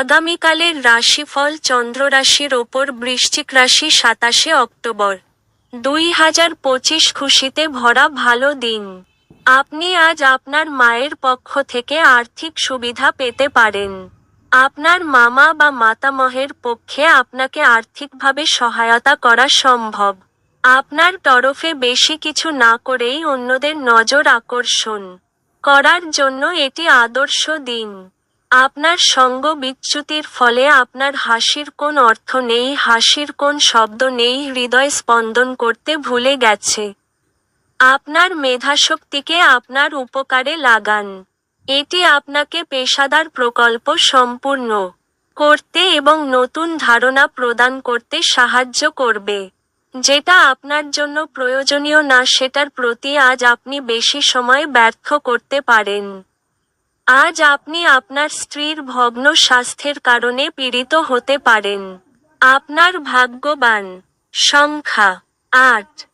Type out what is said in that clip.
আগামীকালের রাশিফল চন্দ্ররাশির ওপর বৃশ্চিক রাশি সাতাশে অক্টোবর। দুই হাজার পঁচিশ খুশিতে ভরা ভালো দিন। আপনি আজ আপনার মায়ের পক্ষ থেকে আর্থিক সুবিধা পেতে পারেন। আপনার মামা বা মাতামহের পক্ষে আপনাকে আর্থিকভাবে সহায়তা করা সম্ভব। আপনার তরফে বেশি কিছু না করেই অন্যদের নজর আকর্ষণ। করার জন্য এটি আদর্শ দিন। আপনার সঙ্গ বিচ্যুতির ফলে আপনার হাসির কোন অর্থ নেই, হাসির কোন শব্দ নেই, হৃদয় স্পন্দন করতে ভুলে গেছে। আপনার মেধাশক্তিকে আপনার উপকারে লাগান। এটি আপনাকে পেশাদার প্রকল্প সম্পূর্ণ করতে এবং নতুন ধারণা প্রদান করতে সাহায্য করবে। যেটা আপনার জন্য প্রয়োজনীয় না, সেটার প্রতি আজ আপনি বেশি সময় ব্যর্থ করতে পারেন। আজ আপনি আপনার স্ত্রীর ভগ্ন স্বাস্থ্যের কারণে পীড়িত হতে পারেন। আপনার ভাগ্যবান। সংখ্যা আট।